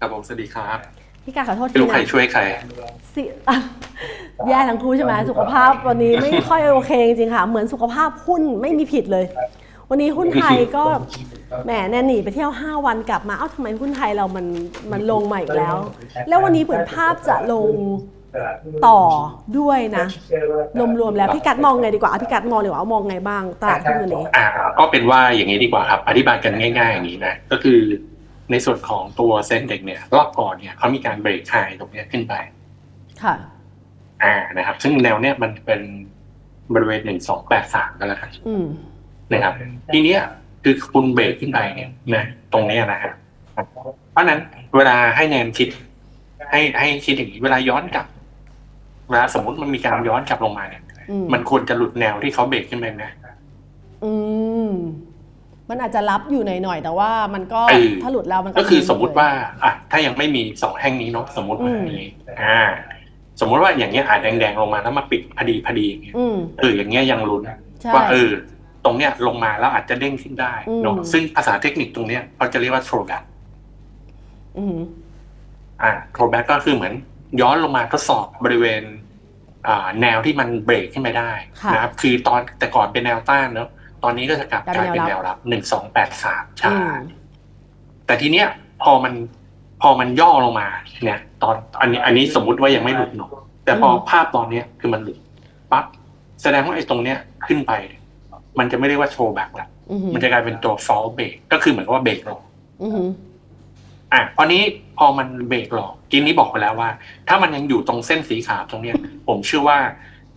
ครับผมสวัสดีครับพี่กาขอโทษไม่ทีรู้ใครนะช่วยใคร สิอะแย่ทั้งคู่ใช่ไหมสุขภาพวันนี้ไม่ค่อยโอเคจริงๆค่ะ เหมือนสุขภาพหุ้นไม่มีผิดเลย วันนี้หุ้นไทยก็แหมแนนหนีไปเที่ยว 5 วันกลับมาเอ้าทำไมหุ้นไทยเรามันมันลงมาอีกแล้ว แล้ววันนี้เหมือนภาพจะลงต่อด้วยนะรวมๆแล้วพี่กัดมองไงดีกว่าอะพี่กัดมองดีกว่าว่ามองไงบ้างตลาดหุ้นวันนี้ อ่าก็เป็นว่าอย่างนี้ดีกว่าครับ อธิบายกันง่าย ๆ อย่างนี้นะ ก็คือ ในส่วนของตัวเซ็นเด็กเนี่ยรอบก่อนเนี่ยเขามีการเบรกไฮตรงเนี้ยขึ้นไป ค่ะ อ่านะครับ ซึ่งแนวเนี้ยมันเป็นบริเวณหนึ่งสองแปดสามกันแล้วกันอืมนะครับ ทีเนี้ยคือคุณเบรกขึ้นไปเนี่ยนะตรงเนี้ยนะฮะเพราะฉะนั้นเวลาให้แนนคิด ให้ให้คิดอย่างนี้เวลาย้อนกลับเวลาสมมติมันมีการย้อนกลับลงมาเนี่ยอืมมันควรจะหลุดแนวที่เขาเบรกขึ้นไปนะอืม มันอาจจะรับอยู่หน่อยๆแต่ว่ามันก็เออถ้าหลุดแล้วมันก็ก็คือดีสมมุติว่าอะถ้ายังไม่มีสองแท่งนี้เนาะสมมติว่าอืมอย่างนี้อ่า สมมติว่าอย่างเงี้ยอาจแดงๆลงมาแล้วมาปิดพอดีพอดีอย่างเงี้ยอืมเอออย่างเงี้ยยังลุ้นใช่ว่าเออตรงเนี้ยลงมาแล้วอาจจะเด้งขึ้นได้เนาะอืมซึ่งภาษาเทคนิคตรงเนี้ยเขาจะเรียกว่า throwback อืมอ่า throwback ก็คือเหมือน ย้อนลงมาทดสอบบริเวณอ่าแนวที่มันเบรกขึ้นไปได้ค่ะนะครับ คือตอนแต่ก่อนเป็นแนวต้านเนาะ ตอนนี้ก็จะกลับกลายกเป็ลายนเป็นแนแนววรัรับบหนึ่งสองแปดสามใช่อืมแต่ทีเนี้ยพอมันพอมันย่อลงมาเนี่ย ตอนอันนี้อันนี้สมมุติว่ายังไม่หลุดหนกแต่พอภาพตอนเนี้ยคือมันหลุดปั๊บแสดงว่าไอ้ตรงเนี้ยขึ้นไป มันจะไม่เรียกว่าโชว์แบ็กละอืมมันจะกลายเป็นตัว fall break ก็คือเหมือนกับว่าเบรกลงอืมอะพอนี้พอมันเบรกหลอกกินนี้บอกไปแล้วว่า ถ้ามันยังอยู่ตรงเส้นสีขาวตรงเนี้ย ผมเชื่อว่า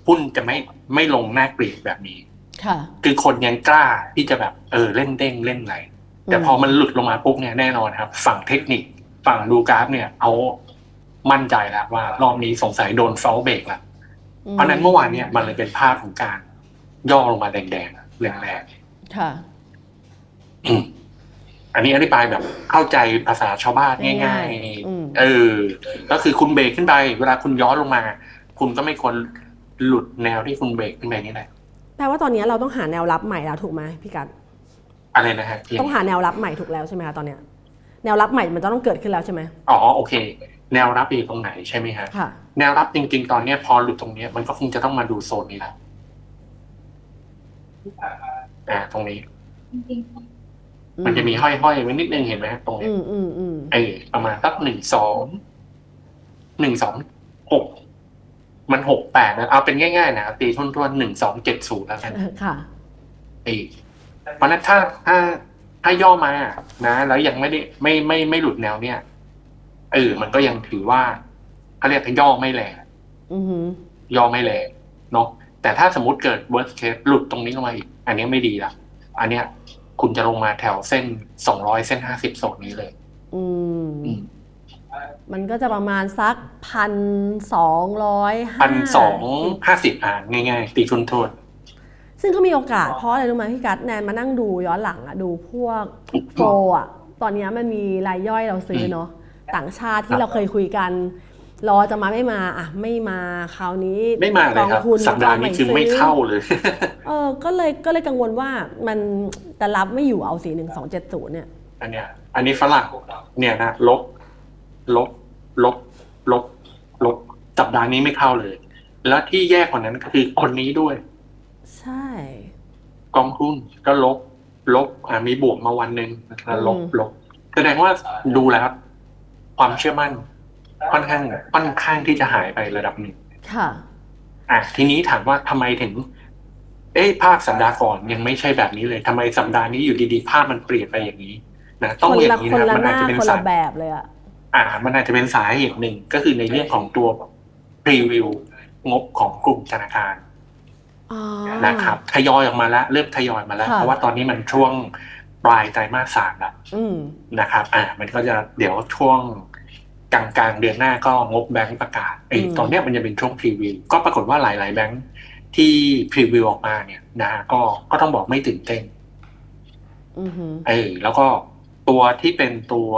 หุ้นจะไม่ไม่ลงหน้าเกลียดแบบนี้ ค่ะคือคนยังกล้าที่จะแบบเออเล่นเด้งเล่นอะไรแต่พอมันหลุดลงมาปุ๊บเนี่ยแน่นอนครับ ฝั่งเทคนิคฝั่งดูกราฟเนี่ยเอามั่นใจแล้วว่ารอบนี้สงสัยโดนเฟลเบรกละเพราะฉะนั้นเมื่อวานเนี่ยมันเลยเป็นภาพของการย่อลงมาแดงๆแรงค่ะๆอืมอันนี้อธิบายแบบเข้าใจภาษาชาวบ้านง่ายง่ายๆอืมๆเออ ก็คือคุณเบรกขึ้นไป เวลาคุณย้อนลงมา คุณก็ไม่ควรหลุดแนวที่คุณเบรกขึ้นไปนี่แหละแป ลว่าตอนนี้เราต้องหาแนวรับใหม่แล้วถูกไหมพี่กัดอะไรนะฮะต้องหาแนวรับใหม่ถูกแล้วใช่ไหมคะตอนเนี้ย แนวรับใหม่มันต้องเกิดขึ้นแล้วใช่ไหมอ๋อโอเค แนวรับอยู่ตรงไหนใช่ไหมฮะค่ะแนวรับจริง ๆ ตอนเนี้ยพอหลุดตรงเนี้ยมันก็คงจะต้องมาดูโซนนี้แหละอ่าตรงนี้ มันจะมีห้อยๆไว้นิดนึงเห็นไหมฮะตรงเนี้อืยมอืมอืมเออประมาณสักหนึ่งสองหนึ่งสองหก มันหกแปดนะเอาเป็นง่ายๆนะตีทวนๆหนึ่งสองเจ็ดศูนย์แล้วกันค่ะเออเพราะฉะนั้นถ้าถ้าถ้าย่อมานะ แล้วยังไม่ได้ไม่ไม่ไม่หลุดแนวเนี้ยเออมันก็ยังถือว่าเขาเรียกว่าย่อไม่แรงอือหือย่อไม่แรงเนาะแต่ถ้าสมมติเกิด worst case หลุดตรงนี้ลงมาอีก อันนี้ไม่ดีละอันเนี้ย คุณจะลงมาแถวเส้นสองร้อยเส้นห้าสิบโซนนี้เลย อืมอื มมันก็จะประมาณสักพันสองร้อยพันสองห้าสิบอ่านง่าย ๆ ตีชุนโทษ ซึ่งก็มีโอกาสเพราะอะไรรู้ไหมพี่กัดแนนมานั่งดูย้อนหลังอะดูพวกโฟอะตอนเนี้ยมันมีรายย่อยเราซื้อเนาะต่างชาติที่เราเคยคุยกัน รอจะมาไม่มาอะไม่มาคราวนี้ไม่มาเลยครับกองทุนสัปดาห์นี้คือไม่เข้าเลยเออก็เลยก็เลยกังวลว่ามันจะรับไม่อยู่เอาสีหนึ่งสองเจ็ดศูนย์เนี่ยอันเนี้ยอันนี้ฝรั่งเนี่ยนะลบ ลบลบลบลบสัปดาห์นี้ไม่เข้าเลย แล้วที่แย่กว่านั้นก็คือคนนี้ด้วย ใช่ กองทุนก็ลบ ลบอ่ามีบวกมาวันหนึ่งแล้วลบอืมลบแสดงว่าดูแล้วความเชื่อมั่น ค่อนข้างค่อนข้างที่จะหายไประดับหนึ่งค่ะ อะทีนี้ถามว่าทำไมถึง เอ๊ะภาพสัปดาห์ก่อนยังไม่ใช่แบบนี้เลยทำไมสัปดาห์นี้อยู่ดีๆ ภาพมันเปลี่ยนไปอย่างนี้นะต้องคนเรียนอละย่างนี้คนนะละมันหอาจน้าจะเป็นคนสาละยแบบเลยอะ อ่า มันอาจจะเป็นสาเหตุหนึ่งก็คือในเรื่องของตัวพรีวิวงบของกลุ่มธนาคารอ๋อนะครับทยอยออกมาแล้วเริ่มทยอยมาแล้วค่ะเพราะว่าตอนนี้มันช่วงปลายไตรมาสสามแล้วอืมนะครับ อ่า มันก็จะเดี๋ยวช่วงกลางกลางๆเดือนหน้าก็งบแบงก์ประกาศไอ้อืมตอนเนี้ยมันจะเป็นช่วงพรีวิวก็ปรากฏว่าหลาย ๆ แบงก์ที่พรีวิวออกมาเนี่ยนะก็ก็ต้องบอกไม่ตื่นเต้นอือหือเออแล้วก็ ตัวที่เป็นตัว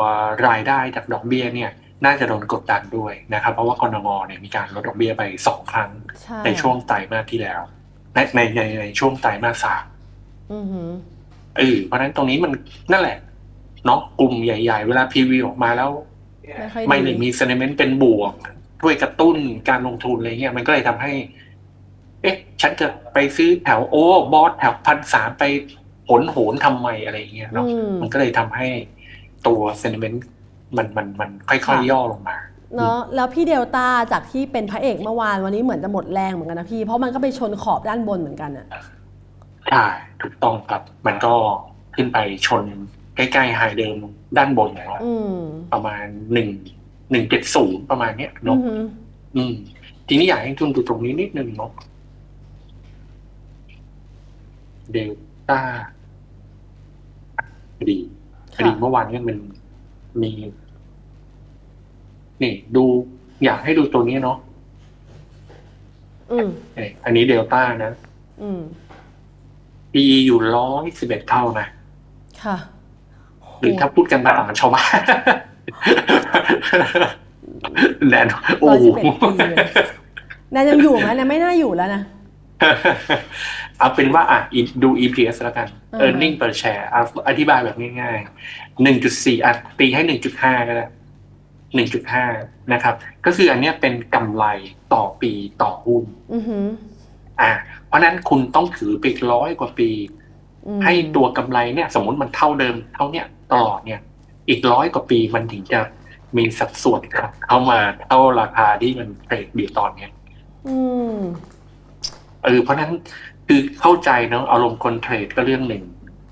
รายได้จากดอกเบี้ยเนี่ยน่าจะโดนกดดันด้วยนะครับ เพราะว่ากรงเนี่ยมีการลดดอกเบี้ยไปสองครั้งใช่ในช่วงไตรมาสที่แล้วในในในในช่วงไตรมาสสามอือหือเออเพราะฉะนั้นตรงนี้มันนั่นแหละเนาะกลุ่มใหญ่ๆ เวลาพรีวิวออกมาแล้ว ไม่ค่อยไม่ดีได้มีเซนิเมนต์เป็นบวกช่วยกระตุ้นการลงทุนอะไรเงี้ยมันก็เลยทำให้ เอ๊ะ ฉันจะไปซื้อแถวโอ้บอสแถวพันสามไป ผลโหนทำไมอะไรเงี้ยเนาะอืมมันก็เลยทำให้ตัวเซนิเมนต์มันมันมันค่อยค่ะๆย่อลงมาเนาะแล้วพี่เดลต้าจากที่เป็นพระเอกเมื่อวานวันนี้เหมือนจะหมดแรงเหมือนกันนะพี่ เพราะมันก็ไปชนขอบด้านบนเหมือนกันอะใช่ถูกต้องครับ มันก็ขึ้นไปชนใกล้ๆไฮเดิมด้านบนนะครับอืมประมาณหนึ่งหนึ่งเจ็ดศูนย์ประมาณเนี้ยอืเนาะอหืออืม ทีนี้อยากให้ทุนดูตรงนี้นิดนึงเนาะเดลต้า คดีคดีค่ะเมื่อวานเนี่ยมันมีนี่ดูอยากให้ดูตัวนี้เนาะอืมเนี่ยอันนี้เดลต้านะอืม PE อยู่ร้อยสิบเอ็ดเท่านะ ค่ะหรือถ้าพูดกันตามชาวบ้านแนนโอ้ร้อยโหสิบเอ็ดปีเลยแนนยังอยู่ไหมแนนไม่น่าอยู่แล้วนะ เอาเป็นว่าอะอีดู EPS แล้วกันอ่า earning per share เอาอธิบายแบบง่ายๆหนึ่งจุดสี่อะตีให้หนึ่งจุดห้าก็ได้หนึ่งจุดห้านะครับ ก็คืออันเนี้ยเป็นกำไรต่อปีต่อหุ้นอือหืออ่า เพราะฉะนั้นคุณต้องถือไปอีกร้อยกว่าปีอืมให้ตัวกำไรเนี่ย สมมติมันเท่าเดิมเท่าเนี้ยตลอดเนี่ย อีกร้อยกว่าปีมันถึงจะมีสัดส่วนครับเข้ามาเท่าราคาที่มันเทรดอยู่ตอนเนี้ย อืมเออเพราะฉะนั้น คือเข้าใจเนาะอารมณ์คนเทรดก็เรื่องหนึ่ง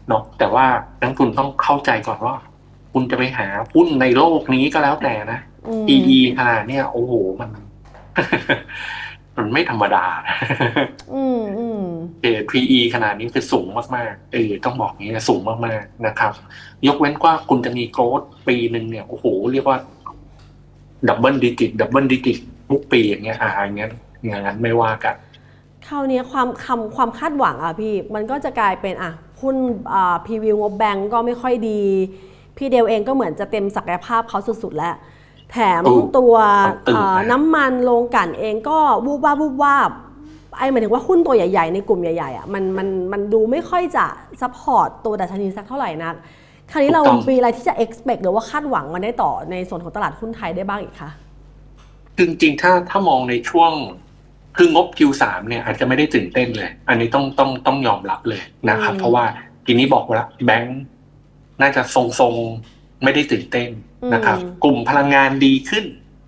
เนาะแต่ว่านักลงทุนต้องเข้าใจก่อนว่า คุณจะไปหาหุ้นในโลกนี้ก็แล้วแต่นะอืม PE ขนาดเนี่ยโอ้โหมัน มันไม่ธรรมดานะอืมอืมเออ PE ขนาดนี้คือสูงมากๆ เออต้องบอกอย่างนี้นะสูงมากๆนะครับ ยกเว้นว่าคุณจะมีโกรดปีหนึ่งเนี่ยโอ้โหเรียกว่าดับเบิลดิจิตดับเบิลดิจิตทุกปีอย่างเงี้ยอ่าอย่างเงี้ยอย่างนั้นไม่ว่ากัน คราวนี้ความคำความคาดหวังอะพี่ มันก็จะกลายเป็นอะหุ้นอ่าพรีวิวงบแบงก์ก็ไม่ค่อยดี พี่เดลเองก็เหมือนจะเต็มศักยภาพเขาสุดๆ แล้ว แถมถูกตัวต้องตื่นอ่านะน้ำมันโรงกลั่นเองก็วูบวาบวูบวาบไอหมายถึงว่าหุ้นตัวใหญ่ๆ ในกลุ่มใหญ่ๆอะมันมันมันดูไม่ค่อยจะซัพพอร์ตตัวดัชนีสักเท่าไหร่นักคราวนี้เราถูกต้องมีอะไรที่จะ expect หรือว่าคาดหวังมันได้ต่อในส่วนของตลาดหุ้นไทยได้บ้างอีกคะคือจริงๆถ้าถ้ามองในช่วง คืองบ Q3 เนี่ยอาจจะไม่ได้ตื่นเต้นเลย อันนี้ต้องต้องต้องยอมรับเลยนะครับอืมเพราะว่าทีนี้บอกไว้แล้วแบงค์น่าจะทรงๆไม่ได้ตื่นเต้นนะครับ กลุ่มพลังงานดีขึ้น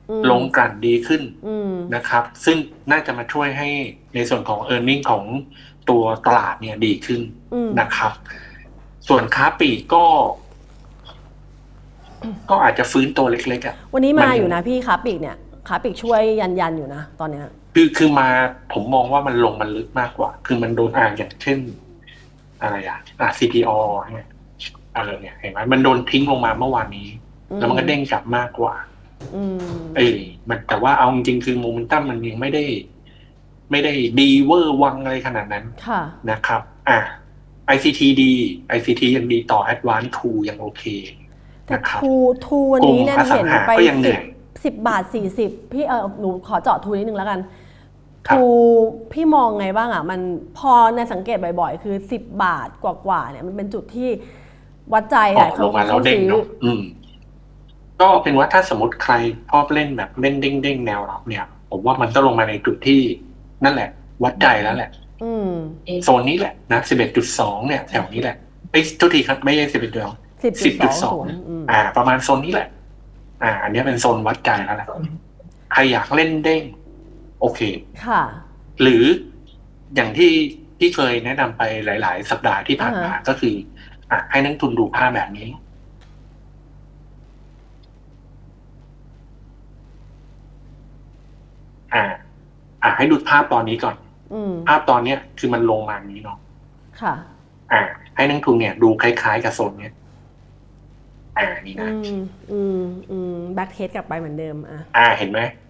อืมลงกลั่นดีขึ้นอืมนะครับ ซึ่งน่าจะมาช่วยให้ในส่วนของ e a r n i n g ของตัวตลาดเนี่ยดีขึ้นอืมนะครับ ส่วนค้าปลีกก็ก็อาจจะฟื้นตัวเล็กๆอะ วันนี้มัมานอยู่นะพี่ขาปีกเนี่ยขาปีกช่วยยันยันๆอยู่นะตอนเนี้ย คือคือมาผมมองว่ามันลงมันลึกมากกว่า คือมันโดนอ่านอย่างเช่น อะไรอะอะ CPO เนี่ยเออเนี่ยเห็นไหมมันโดนทิ้งลงมาเมื่อวานนี้ แล้วมันก็เด้งกลับมากกว่าอืมเอ้ยมันแต่ว่าเอาจริงๆคือโมเมนตัมมันยังไม่ได้ ไม่ได้ดีเวอร์วังอะไรขนาดนั้นค่ะนะครับ อะ ICT ดี ICT ยังดีต่อ Advanced 2ยังโอเคแต่นะครับทูทูวันนี้เนี่ยกลุ่มอสัเห็งนหาไปก็ยังเหนื่สิบอยสิบบาทสี่สิบพี่เออหนูขอเจาะทูนิดนึงแล้วกัน ครับทูพี่มองไงบ้างอะมันพอในสังเกตบ่อยๆ คือสิบบาทกว่าๆเนี่ยมันเป็นจุดที่วัดใจอหอลายกคลนงมาแล้วเขาเด้งซื้อเนาะอืมก็เป็นว่าถ้าสมมติใครชอบเล่นแบบเล่นเด้งๆแนวรับเนี่ย ผมว่ามันต้องลงมาในจุดที่นั่นแหละ วัดใจแล้วแหละอืมโซนนี้แหละนะสิบเอ็ดจุดสองเนี่ยแถวนี้แหละไอ้ยทุกทีครับไม่ใช่สิบเอ็ดจุดสองสิบจุดสอง10.2ศูนย์อืมอ่า ประมาณโซนนี้แหละ อ่า อันนี้เป็นโซนวัดใจแล้วแหละใครอยากเล่นเด้ง โอเค ค่ะ หรืออย่างที่ที่เคยแนะนำไปหลาย ๆ สัปดาห์ที่ผ่านมาอ่าฮะก็คืออะให้นักทุนดูภาพแบบนี้ อ่า อะให้ดูภาพตอนนี้ก่อนอืมภาพตอนเนี้ยคือมันลงมาอย่างนี้เนาะค่ะ อ่า ให้นักทุนเนี่ย ดูคล้ายๆกับโซนเนี้ยอ่านี่อืนะมอืมอืมแบ็กเทสกลับไปเหมือนเดิมอะอ่า เห็นไหมเ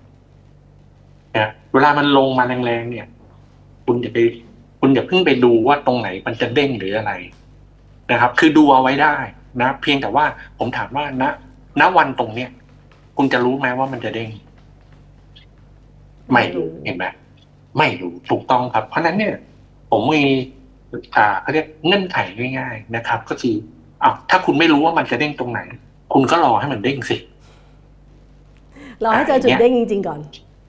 นี่ยเวลามันลงมาแรงๆเนี่ย คุณอย่าไป คุณอย่าเพิ่งไปดูว่าตรงไหนมันจะเด้งหรืออะไรนะครับ คือดูเอาไว้ได้นะ เพียงแต่ว่าผมถามว่าณณวันตรงเนี้ยคุณจะรู้ไหมว่ามันจะเด้ง ไม่รู้เห็นไหมไม่รู้ถูกต้องครับ เพราะฉะนั้นเนี่ย ผมมีอ่าเขาเรียกเงื่อนไขง่ายๆนะครับ ก็คืออ้าวถ้าคุณไม่รู้ว่ามันจะเด้งตรงไหน คุณก็รอให้มันเด้งสิเราให้เจอจุดเด้งจริง ๆ ก่อน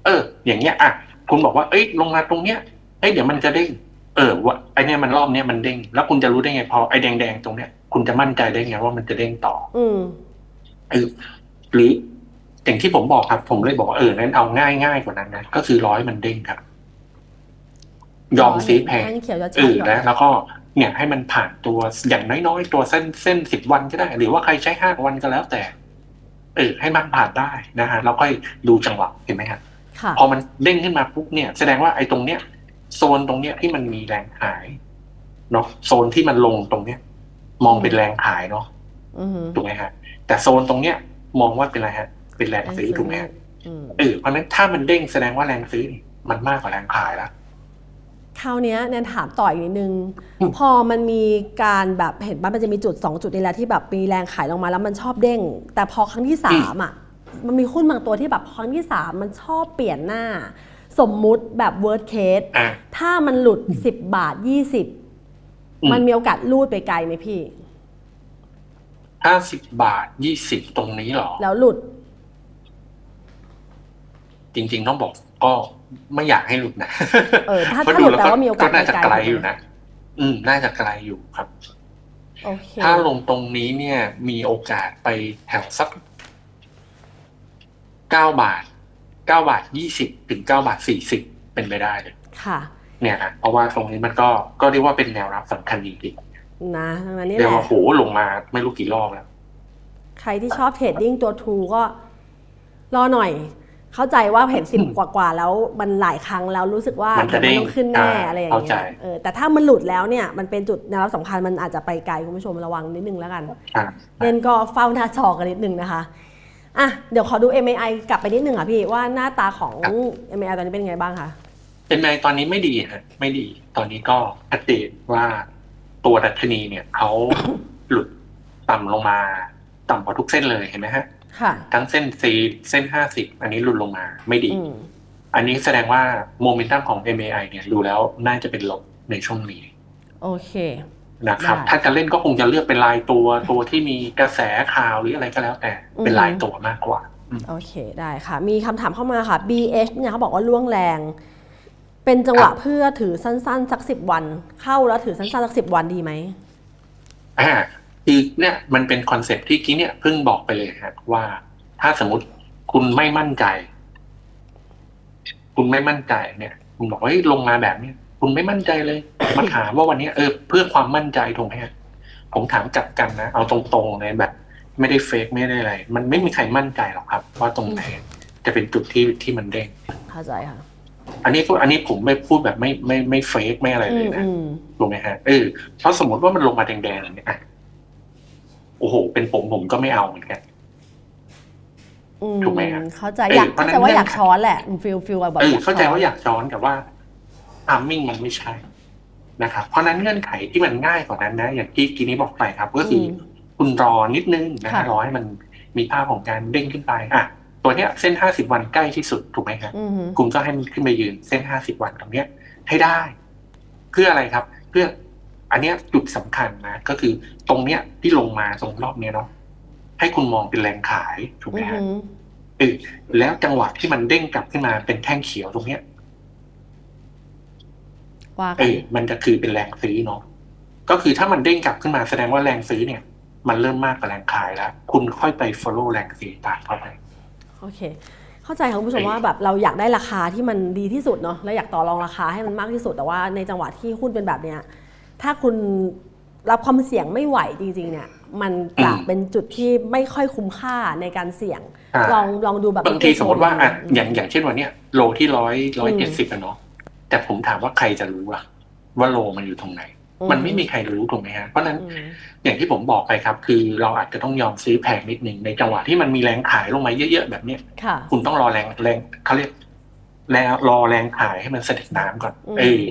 เออ อย่างเงี้ยอะคุณบอกว่าเอ้ยลงมาตรงเนี้ยเอ้ยเดี๋ยวมันจะเด้งเออว่าไอเนี้ยมันรอบเนี้ยมันเด้งแล้วคุณจะรู้ได้ไงพอไอแดงๆตรงเนี้ยคุณจะมั่นใจได้ไงว่ามันจะเด้งต่อ อืมเออหรืออย่างที่ผมบอกครับ ผมเลยบอกว่าเออนั้นเอาง่ายง่ายกว่านั้นนะก็คือร้อยมันเด้งครับ ยอมซีแพงแท่งเขียวจะชัเอดอก่อนนะแล้วก็เนี่ยให้มันผ่านตัวอย่างน้อยๆ ตัวเส้นเส้นสิบวันก็ได้ หรือว่าใครใช้ห้าวันก็แล้วแต่ เออ ให้มันผ่านได้นะฮะแล้วค่อยดูจังหวะเห็นไหมครับค่ะ พอมันเด้งขึ้นมาปุ๊บเนี่ย แสดงว่าไอ้ตรงเนี้ยโซนตรงเนี้ยที่มันมีแรงขายเนาะโซนที่มันลงตรงเนี้ย มองเป็นแรงขายเนาะอือหือถูกไหมฮะ แต่โซนตรงเนี้ย มองว่าเป็นอะไรฮะ เป็นแรงซื้อถูกไหมฮะอืมเออเพราะฉะนั้นถ้ามันเด้งแสดงว่าแรงซื้อนี่มันมากกว่าแรงขายแล้วคราวเนี้ยแนนถามต่ออีกนิดนึงอืมพอมันมีการแบบเห็นป่ะมันจะมีจุด 2 จุดนี่แหละที่แบบมีแรงขายลงมาแล้วมันชอบเด้ง แต่พอครั้งที่สามอะ มันมีหุ้นบางตัวที่แบบพอครั้งที่สามมันชอบเปลี่ยนหน้า สมมุติแบบ worst case อะ ถ้ามันหลุด 10 บาทอืม20 มันมีโอกาสลูดไปไกลไหมพี่ ห้าสิบบาทยี่สิบตรงนี้เหรอ แล้วหลุด จริง ๆ ต้องบอกก็ไม่อยากให้หลุดนะเออถ้าเพระถ้าหลุดล้แปลว่ามีโอกาสน่าจะไปไกไกลลอยู่นะอืม น่าจะไกลอยู่ครับ โอเคถ้าลงตรงนี้เนี่ย มีโอกาสไปแถวสัก เก้าบาทเก้าบาทยี่สิบถึงเก้าบาทสี่สิบเป็นไปได้เลยค่ะ เนี่ยนะเพราะว่าตรงนี้มันก็ก็เรียกว่าเป็นแนวรับสำคัญจริงนะดังนั้นๆนี่เรีแหยกละว่าโหลงมาไม่รู้กี่รอบแล้ว ใครที่ชอบเทรดดิ้งตัวทูก็รอหน่อย เข้าใจว่าเห็นสิบอืมกว่าๆแล้วมันหลายครั้งแล้วรู้สึกว่ามันจะเดี๋ยวมันต้องขึ้นแน่เด้งอะไรอย่างเข้าใจเงี้ยเออแต่ถ้ามันหลุดแล้วเนี่ยมันเป็นจุดแนวรับสำคัญมันอาจจะไปไกลคุณผู้ชมระวังนิดนึงแล้วกันอะเล่นก็เฝ้าหน้าจอกันนิดนึงนะคะ อะเดี๋ยวขอดู MAI กลับไปนิดนึงอะพี่ว่าหน้าตาของ MAI ตอนนี้เป็นไงบ้างคะ เป็นไงตอนนี้ไม่ดีฮะไม่ดี ตอนนี้ก็อัปเดตว่าตัวดัชนีเนี่ยเขาหลุดต่ำลงมา ต่ำกว่าทุกเส้นเลยเห็นไหมฮะ ค่ะ ทั้งเส้นซีเส้นห้าสิบอันนี้หลุดลงมาไม่ดี อืมอันนี้แสดงว่าโมเมนตัมของ MAI เนี่ยดูแล้วน่าจะเป็นลบในช่วงนี้ โอเค นะครับได้ถ้าจะเล่นก็คงจะเลือกเป็นลายตัวตัวที่มีกระแสข่าวหรืออะไรก็แล้วแต่เป็นลายตัวมากกว่า โอเคได้ค่ะ มีคำถามเข้ามาค่ะ BH เนี่ยเขาบอกว่าล่วงแรง เป็นจังหวะครับเพื่อถือสั้นๆ สักสิบวัน เข้าแล้วถือสั้นๆ สักสิบวันดีไหมอ่าคือเนี่ยมันเป็นคอนเซ็ปต์ที่กี้เนี่ยเพิ่งบอกไปเลยครับว่า ถ้าสมมติคุณไม่มั่นใจ คุณไม่มั่นใจเนี่ย คุณบอกว่าเฮ้ยลงมาแบบเนี้ย คุณไม่มั่นใจเลยมาถามว่าวันนี้เออ เพื่อความมั่นใจถูกไหมฮะผมถามกลับกันนะเอาตรงๆเลยแบบ ไม่ได้เฟกไม่ได้อะไร มันไม่มีใครมั่นใจหรอกครับ ว่าตรงไหนจะเป็นจุดที่ที่มันเด้งเข้าใจค่ะ อันนี้ก็อันนี้ผมไม่พูดแบบไม่ไม่ไม่เฟกไม่อะไรอืเลมยนะอืมถูกไหมฮะเออเพราะสมมติว่ามันลงมาแดงๆอย่างเงี้ยอะโอ้โห เป็นผมผมก็ไม่เอาเหมือนกันอืมถูกไหมครับเข้าใจเอออยากเพราะเข้าฉะนั้นใจว่าอยากช้อนแหละฟิลฟิลแบบเอออยากเข้าใจว่าช้นอยากช้อนแต่ว่า ทามมิ่งมันไม่ใช่นะครับเพราะฉะนั้นเงื่อนไขที่มันง่ายกว่านั้นนะ อย่างที่กีนี้บอกไปครับ ก็คืออมคุณรอนิดนึงนะค่ะฮะรอให้มันมีภาพของการเด้งขึ้นไปอะตัวเนี้ยเส้นห้าสิบวันใกล้ที่สุดถูกไหมครับอืมคุณก็ให้มันขึ้นไปยืนเส้นห้าสิบวันตรงเนี้ยให้ได้ เพื่ออะไรครับ เพื่ออันเนี้ยจุดสำคัญนะ ก็คือตรงเนี้ยที่ลงมาตรงรอบเนี้ยเนาะให้คุณมองเป็นแรงขายถูกไหมอืฮะมเออแล้วจังหวะที่มันเด้งกลับขึ้นมาเป็นแท่งเขียวตรงเนี้ย ว่าเอกันอมันจะคือเป็นแรงซื้อเนาะก็คือถ้ามันเด้งกลับขึ้นมาแสดงว่าแรงซื้อเนี่ย มันเริ่มมากกว่าแรงขายแล้ว คุณค่อยไป follow แรงซื้อตามเข้าไปโอเค เข้าใจค่ะคุณผู้ชมว่าแบบเราอยากได้ราคาที่มันดีที่สุดเนาะเราอยากต่อรองราคาให้มันมากที่สุด แต่ว่าในจังหวะที่หุ้นเป็นแบบเนี้ยถ้าคุณรับความเสี่ยงไม่ไหวจริง ๆ เนี่ย มันจะอืมเป็นจุดที่ไม่ค่อยคุ้มค่าในการเสี่ยงอ่าลองลองดูแบบบางทีสมมติว่าอะมอย่างอย่างเช่นวันเนี้ยโลที่ร้อยร้อยเจ็ดสิบอะเนาะ แต่ผมถามว่าใครจะรู้อะว่าโลมันอยู่ตรงไหน มันไม่มีใครรู้ถูกไหมฮะเพราะฉะนั้นอืมอย่างที่ผมบอกไปครับ คือเราอาจจะต้องยอมซื้อแพงนิดนึงในจังหวะที่มันมีแรงขายลงมาเยอะๆแบบเนี้ยค่ะคุณต้องรอแรงแรงเขาเรียกแล้วรอแรงขายให้มันเสด็จน้ำก่อนอืมเออ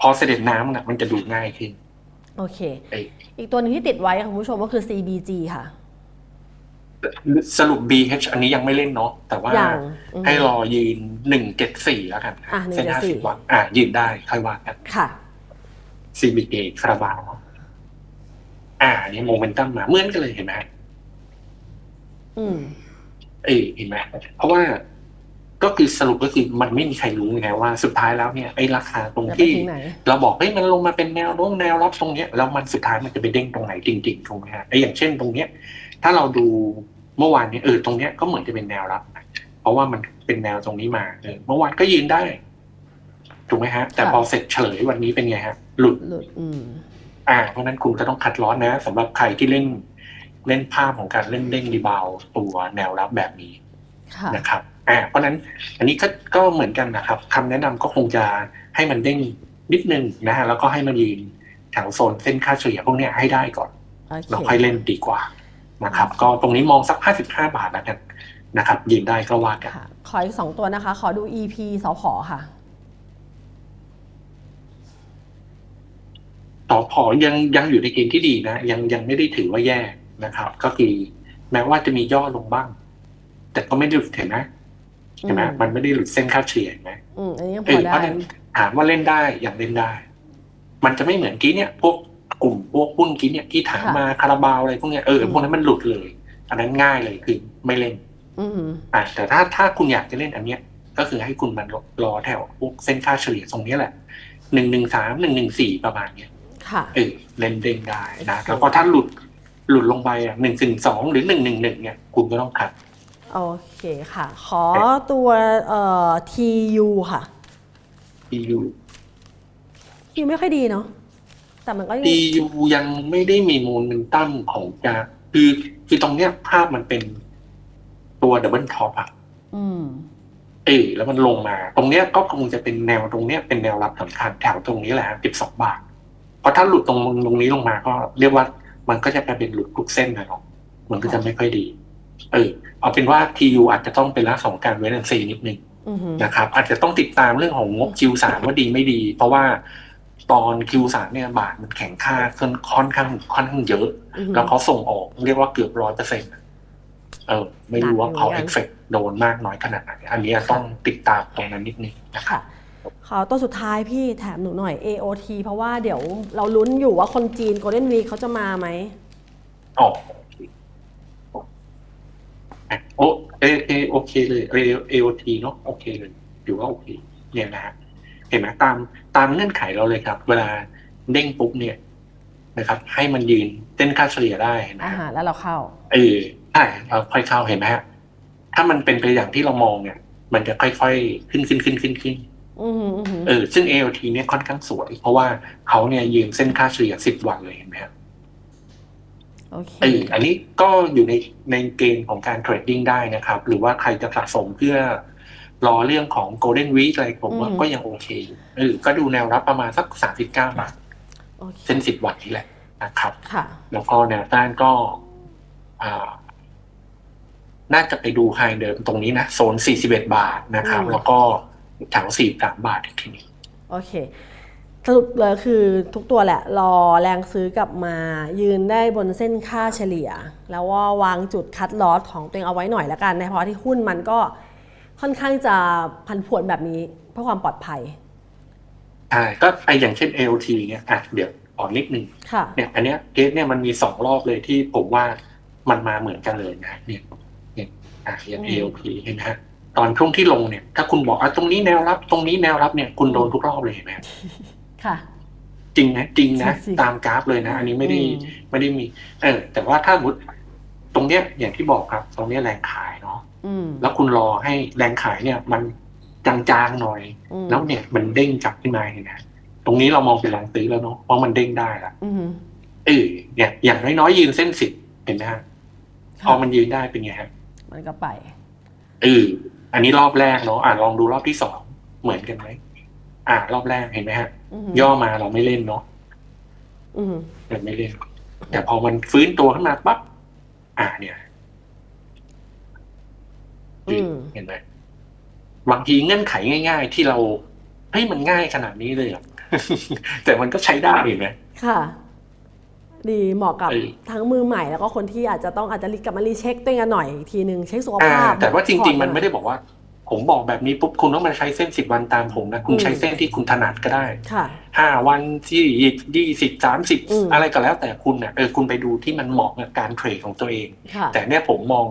พอเสด็จน้ำน่ะมันจะดูง่ายขึ้น โอเคเอ้ยอีกตัวหนึงที่ติดไว้ค่ะคุณผู้ชมก็คือ CBG ค่ะ สรุป BH อันนี้ยังไม่เล่นเนาะแต่ว่าอย่างอืม ให้รอยืนหนึ่งเจ็ดสี่แล้วกันอะเส้นห้าสิบ174 วันอะยืนได้ค่อยว่ากัน ค่ะ CBA คาราบาวอ่าอันนี้โมเมนตัมมาเหมือนกันเลยเห็นไหมอืม เออเห็นไหมเพราะว่าก็คือสรุปก็คือมันไม่มีใครรู้ไงว่าสุดท้ายแล้วเนี่ยไอ้ราคาตรงจะไปที่ ถึงไหน เราบอกเฮ้ยมันลงมาเป็นแนวโน้มแนวรับตรงเนี้ยแล้วมันสุดท้ายมันจะไปเด้งตรงไหนจริงๆถูกไหมฮะไอ้อย่างเช่นตรงเนี้ย ถ้าเราดูเมื่อวานเนี้เออตรงเนี้ยก็เหมือนจะเป็นแนวรับนะเพราะว่ามันเป็นแนวตรงนี้มาเออเมื่อวานก็ยืนได้ถูกไหมฮะ แต่ค่ะพอเสร็จเฉลยวันนี้เป็นไงฮะ หลุดหลุดอืมอ่าเพราะฉะนั้นคุณก็ต้องคัดล้อนนะสำหรับใครที่เล่นเล่นภาพของการเล่นเด้งรีบาวด์ตัวแนวรับแบบนี้ค่ะนะครับอ่าเพราะฉะนั้นอันนี้ก็ก็เหมือนกันนะครับคำแนะนำก็คงจะให้มันเด้งนิดนึงนะฮะแล้วก็ให้มันยืนแถวโซนเส้นค่าเฉลี่ยพวกเนี้ยให้ได้ก่อนโอเคเราค่อยเล่นดีกว่า นะครับ ก็ตรงนี้มองสัก 55 บาทแล้วกันนะครับยืนได้ก็ว่ากันค่ะขออีกสองตัวนะคะ ขอดู EP สพค่ะ ต่อพอยังยังอยู่ในเกณฑ์ที่ดีนะ ยังยังไม่ได้ถือว่าแย่นะครับ ก็คือแม้ว่าจะมีย่อลงบ้าง แต่ก็ไม่ได้หลุดเห็นไหมเห็นไหมอืม มันไม่ได้หลุดเส้นค่าเฉลี่ยเห็นไหม อืมอันนี้ยังเอพออเพได้ราะฉะนั้นถามว่าเล่นได้อย่างเล่นได้ มันจะไม่เหมือนกี้เนี่ยพวกกลุ่มพ วกหุ้นกี้เนี่ยที่ถามมาคาราบาวอะไรพวกเนี้ยเออพวกนั้นมันหลุดเลย อันนั้นง่ายเลยคือไม่เล่นอืมอะแต่ถ้าถ้าคุณอยากจะเล่นอันเนี้ย ก็คือให้คุณมันรอแถวพวกเส้นค่าเฉลี่ยตรงเนี้ยแหละหนึ่งหนึ่งสามหนึ่งหนึ่งสี่ประมาณเนี้ยค่ะเออเล่นเด้งได้นะแล้วก็ถ้าหลุดหลุดลงไปอะหนึ่งถึงสองหรือหนึ่งหนึ่งหนึ่งเนี่ยคุณก็ต้องคัดโอเคค่ะ ขอตัวเอ่อ TU ค่ะ TU TU ไม่ค่อยดีเนาะ แต่มันก็ยัง TU ยังไม่ได้มีมูลมินตัมของจะคือคือตรงเนี้ยภาพมันเป็นตัวดับเบิลท็อปอะอืม เออแล้วมันลงมา ตรงเนี้ยก็คงจะเป็นแนวตรงเนี้ยเป็นแนวรับสำคัญแถวตรงนี้แหละสิบสองบาทเพราะถ้าหลุดตรงตรงนี้ลงมาก็เรียกว่ามันก็จะกลายเป็นหลุดทุกเส้นนะเนาะมันก็จะไม่ค่อยดี เออเอาเป็นว่า TU อาจจะต้องเป็นลักษณะของการเว้นอันซีนิดนึงอือหือ นะครับ อาจจะต้องติดตามเรื่องของงบ Q3 ว่าดีไม่ดี เพราะว่า ตอน Q3 เนี่ยบาทมันแข็งค่าค่อนค่อนข้างค่อนข้างเยอะอือหือแล้วเขาส่งออกเรียกว่าเกือบร้อยเปอร์เซ็นต์เออ ไม่รู้ว่าเขาหนัเอกอยู่ฟเฟกโดนมากน้อยขนาดไหน อันนี้ต้องติดตามตรงนั้นนิดนึงนะครับค่ะขอตัวสุดท้ายพี่แถมหนูหน่อย AOT เพราะว่าเดี๋ยวเราลุ้นอยู่ว่าคนจีน Golden Week เขาจะมาไหมอ๋ออะโอเอเอโอเคเลยเอเอโอทีเนาะโอเคเลยถือว่าโอเคเนี่ยนะฮะ เห็นไหมตามตามเงื่อนไขเราเลยครับ เวลาเด้งปุ๊บเนี่ยนะครับ ให้มันยืนเต้นค่าเฉลี่ยได้นะอาฮะหารแล้วเราเข้า เออใช่เราค่อยเข้าเห็นไหมฮะถ้ามันเป็นไปอย่างที่เรามองเนี่ย มันจะค่อยๆขึ้นขึ้นขึ้นขึ้นขึ้นอือหืออือหือเออซึ่ง ALT เนี่ยค่อนข้างสวย เพราะว่าเขาเนี่ยยืนเส้นค่าเฉลี่ย10วันเลยเห็นไหมครับโอเคเอออันนี้ก็อยู่ในในเกณฑ์ของการเทรดดิ้งได้นะครับ หรือว่าใครจะสะสมเพื่อ รอเรื่องของ Golden Week อะไรผมว่าก็ยังโอเคอยู่เออก็ดูแนวรับประมาณสัก39บาทโอเคเส้น10วันนี่แหละนะครับค่ะแล้วก็แนวต้านก็อ่าน่าจะไปดูไฮเดิมตรงนี้นะ โซน 41 บาทนะครับอืมแล้วก็แถว43 บาทอีกทีหนึงโอเค สรุปเลยคือทุกตัวแหละ รอแรงซื้อกลับมายืนได้บนเส้นค่าเฉลี่ย แล้วว่าวางจุดคัดลอสของตัวเองเอาไว้หน่อยแล้วกันนะเพราะที่หุ้นมันก็ ค่อนข้างจะพันผวนแบบนี้เพื่อความปลอดภัยใช่ก็ไออย่างเช่น AOT เนี่ยอะเดี๋ยวขอนิดนึงค่ะเนี่ยอันเนี้ยเกสเนี่ยมันมีสองรอบเลยที่ผมว่ามันมาเหมือนกันเลยนะเนี่ยเนี่ยอะอย่างอืม AOT เห็นไหมฮะตอนช่วงที่ลงเนี่ย ถ้าคุณบอกอะตรงนี้แนวรับ ตรงนี้แนวรับเนี่ยคุณโดนทุกรอบเลยเห็นไหมค่ะ จริงนะจริงนะจริงตามกราฟเลยนะ อันนี้ไม่ได้อืมไม่ได้มี เออ แต่ว่าถ้าสมมติตรงเนี้ยอย่างที่บอกครับ ตรงเนี้ยแรงขายเนาะอืม แล้วคุณรอให้แรงขายเนี่ย มันจางๆหน่อยอืมแล้วเนี่ยมันเด้งกลับขึ้นมาเนี่ยนะตรงนี้เรามองเป็นแรงตื้อแล้วเนาะเพราะมันเด้งได้ละอืมเออเนี่ยอย่างน้อยๆยืนเส้นสิบเห็นไหมฮะพอมันยืนได้เป็นไงฮะมันก็ไปเอออันนี้รอบแรกเนาะอ่าลองดูรอบที่สองเหมือนกันไหมอ่ารอบแรกเห็นไหมฮะอืมย่อมาเราไม่เล่นเนาะอืมเราไม่เล่น แต่พอมันฟื้นตัวขึ้นมาปั๊บอ่าเนี่ยอืม เห็นไหมบางทีเงื่อนไขง่าย ๆ ที่เราเฮ้ยมันง่ายขนาดนี้เลยเหรอะแต่มันก็ใช้ได้เห็นไหมค่ะ ดีเหมาะกับเออทั้งมือใหม่แล้วก็คนที่อาจจะต้องอาจจะรีกลับมารีเช็คตัวเองกันหน่อยอีกทีหนึ่งเช็คสุขอ่าภาพแต่ว่าจริง ๆ มันพอไม่ได้บอกว่า ผมบอกแบบนี้ปุ๊บคุณต้องมาใช้เส้นสิบวันตามผมนะคุณอืมใช้เส้นที่คุณถนัดก็ได้ค่ะห้าวันที่ยี่สิบสามสิบอืมอะไรก็แล้วแต่คุณเนี่ยเออคุณไปดูที่มันเหมาะกับการเทรดของตัวเองค่ะแต่เนี่ยผมมอง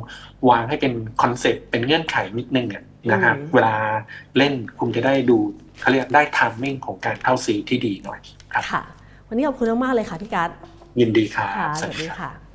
วางให้เป็นคอนเซ็ปต์เป็นเงื่อนไขนิดนึงอะนะครับอืมเวลาเล่นคุณจะได้ดูเขาเรียกได้ทามมิ่งของการเข้าซีที่ดีหน่อยครับค่ะ วันนี้ขอบคุณมากๆเลยค่ะพี่การ์ดยินดีครับค่ะสสวัวัสสดีดีครับค่ะ